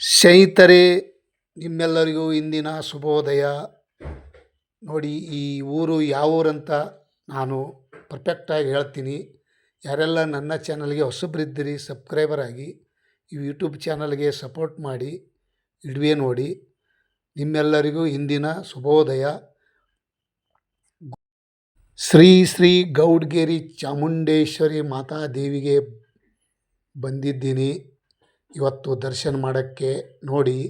ಸ್ನೇಹಿತರೆ, ನಿಮ್ಮೆಲ್ಲರಿಗೂ ಇಂದಿನ ಶುಭೋದಯ. ನೋಡಿ, ಈ ಊರು ಯಾವ ಊರಂತ ನಾನು ಪರ್ಫೆಕ್ಟಾಗಿ ಹೇಳ್ತೀನಿ. ಯಾರೆಲ್ಲ ನನ್ನ ಚಾನಲ್ಗೆ ಹೊಸಬ್ರಿದ್ದೀರಿ ಸಬ್ಸ್ಕ್ರೈಬರ್ ಆಗಿ, ಈ ಯೂಟ್ಯೂಬ್ ಚಾನಲ್ಗೆ ಸಪೋರ್ಟ್ ಮಾಡಿ, ಇಡುವೆ ನೋಡಿ, ನಿಮ್ಮೆಲ್ಲರಿಗೂ ಇಂದಿನ ಶುಭೋದಯ. ಶ್ರೀ ಶ್ರೀ ಗೌಡ್ಗೇರಿ ಚಾಮುಂಡೇಶ್ವರಿ ಮಾತಾದೇವಿಗೆ ಬಂದಿದ್ದೀನಿ. ಇವತ್ತು ದರ್ಶನ ಮಾಡೋಕ್ಕೆ ನೋಡಿ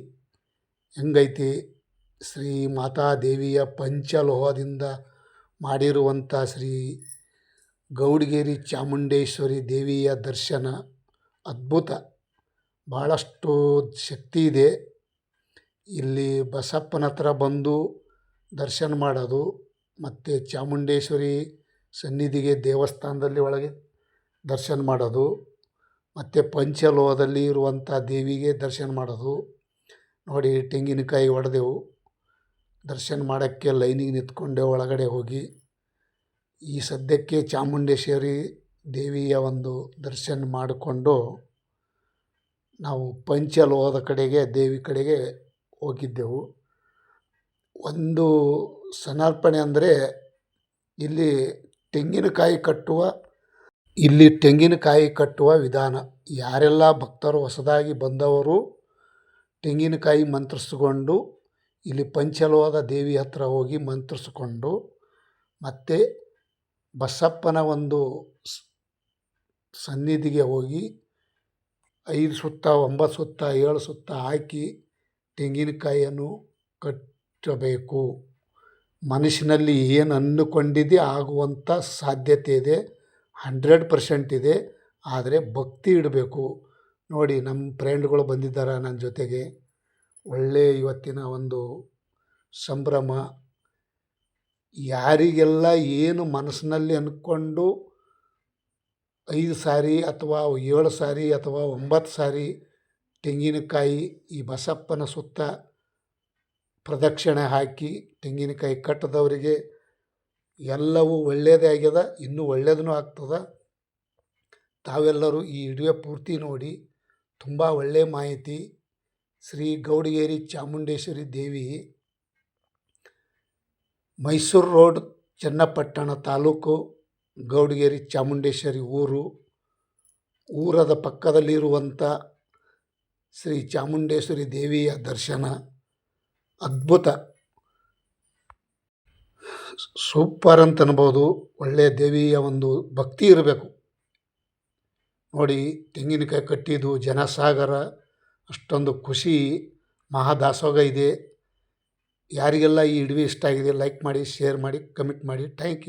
ಹೆಂಗೈತಿ ಶ್ರೀ ಮಾತಾದೇವಿಯ ಪಂಚಲೋಹದಿಂದ ಮಾಡಿರುವಂಥ ಶ್ರೀ ಗೌಡಗೇರಿ ಚಾಮುಂಡೇಶ್ವರಿ ದೇವಿಯ ದರ್ಶನ ಅದ್ಭುತ. ಭಾಳಷ್ಟು ಶಕ್ತಿ ಇದೆ. ಇಲ್ಲಿ ಬಸಪ್ಪನ ಹತ್ರ ಬಂದು ದರ್ಶನ ಮಾಡೋದು, ಮತ್ತು ಚಾಮುಂಡೇಶ್ವರಿ ಸನ್ನಿಧಿಗೆ ದೇವಸ್ಥಾನದಲ್ಲಿ ಒಳಗೆ ದರ್ಶನ ಮಾಡೋದು. ಮತ್ತು ಪಂಚಲೋಹದಲ್ಲಿ ಇರುವಂಥ ದೇವಿಗೆ ದರ್ಶನ ಮಾಡೋದು. ನೋಡಿ, ತೆಂಗಿನಕಾಯಿ ಹೊಡೆದೆವು ದರ್ಶನ ಮಾಡೋಕ್ಕೆ ಲೈನಿಗೆ ನಿಂತ್ಕೊಂಡೆ, ಒಳಗಡೆ ಹೋಗಿ. ಈ ಸದ್ಯಕ್ಕೆ ಚಾಮುಂಡೇಶ್ವರಿ ದೇವಿಯ ಒಂದು ದರ್ಶನ ಮಾಡಿಕೊಂಡು ನಾವು ಪಂಚಲೋಹದ ಕಡೆಗೆ, ದೇವಿ ಕಡೆಗೆ ಹೋಗಿದ್ದೆವು. ಒಂದು ಸಮರ್ಪಣೆ ಅಂದರೆ ಇಲ್ಲಿ ತೆಂಗಿನಕಾಯಿ ಕಟ್ಟುವ ಇಲ್ಲಿ ತೆಂಗಿನಕಾಯಿ ಕಟ್ಟುವ ವಿಧಾನ. ಯಾರೆಲ್ಲ ಭಕ್ತರು ಹೊಸದಾಗಿ ಬಂದವರು ತೆಂಗಿನಕಾಯಿ ಮಂತ್ರಿಸ್ಕೊಂಡು ಇಲ್ಲಿ ಪಂಚಲೋದ ದೇವಿ ಹತ್ರ ಹೋಗಿ ಮಂತ್ರಿಸ್ಕೊಂಡು ಮತ್ತು ಬಸಪ್ಪನ ಒಂದು ಸನ್ನಿಧಿಗೆ ಹೋಗಿ ಐದು ಸುತ್ತ, ಒಂಬತ್ತು ಸುತ್ತ, ಏಳು ಸುತ್ತ ಹಾಕಿ ತೆಂಗಿನಕಾಯಿಯನ್ನು ಕಟ್ಟಬೇಕು. ಮನಸ್ಸಿನಲ್ಲಿ ಏನು ಅಂದುಕೊಂಡಿದೆ ಆಗುವಂಥ ಸಾಧ್ಯತೆ ಇದೆ. ಹಂಡ್ರೆಡ್ ಪರ್ಸೆಂಟ್ ಇದೆ. ಆದರೆ ಭಕ್ತಿ ಇಡಬೇಕು. ನೋಡಿ ನಮ್ಮ ಫ್ರೆಂಡ್ಗಳು ಬಂದಿದ್ದಾರೆ ನನ್ನ ಜೊತೆಗೆ. ಒಳ್ಳೆಯ ಇವತ್ತಿನ ಒಂದು ಸಂಭ್ರಮ. ಯಾರಿಗೆಲ್ಲ ಏನು ಮನಸ್ಸಿನಲ್ಲಿ ಅಂದ್ಕೊಂಡು ಐದು ಸಾರಿ ಅಥವಾ ಏಳು ಸಾರಿ ಅಥವಾ ಒಂಬತ್ತು ಸಾರಿ ತೆಂಗಿನಕಾಯಿ ಈ ಬಸಪ್ಪನ ಸುತ್ತ ಪ್ರದಕ್ಷಿಣೆ ಹಾಕಿ ತೆಂಗಿನಕಾಯಿ ಕಟ್ಟಿದವರಿಗೆ ಎಲ್ಲವೂ ಒಳ್ಳೆಯದೇ ಆಗ್ಯದ, ಇನ್ನೂ ಒಳ್ಳೆಯದೂ ಆಗ್ತದೆ. ತಾವೆಲ್ಲರೂ ಈ ವಿಡಿಯೋ ಪೂರ್ತಿ ನೋಡಿ, ತುಂಬ ಒಳ್ಳೆಯ ಮಾಹಿತಿ. ಶ್ರೀ ಗೌಡಗೇರಿ ಚಾಮುಂಡೇಶ್ವರಿ ದೇವಿ, ಮೈಸೂರು ರೋಡ್, ಚನ್ನಪಟ್ಟಣ ತಾಲೂಕು, ಗೌಡಗೇರಿ ಚಾಮುಂಡೇಶ್ವರಿ ಊರು. ಊರದ ಪಕ್ಕದಲ್ಲಿರುವಂಥ ಶ್ರೀ ಚಾಮುಂಡೇಶ್ವರಿ ದೇವಿಯ ದರ್ಶನ. ಅದ್ಭುತ. ಸೂಪರ್ ಅಂತ ಅನ್ಬೋದು. ಒಳ್ಳೆಯ ದೇವಿಯ ಒಂದು ಭಕ್ತಿ ಇರಬೇಕು. ನೋಡಿ, ತೆಂಗಿನಕಾಯಿ ಕಟ್ಟಿದ್ದು ಜನಸಾಗರ, ಅಷ್ಟೊಂದು ಖುಷಿ ಮಹಾದಾಸೋಗ ಇದೆ. ಯಾರಿಗೆಲ್ಲ ಈ ವಿಡಿಯೋ ಇಷ್ಟ ಆಗಿದೆ ಲೈಕ್ ಮಾಡಿ ಶೇರ್ ಮಾಡಿ ಕಮೆಂಟ್ ಮಾಡಿ. Thank you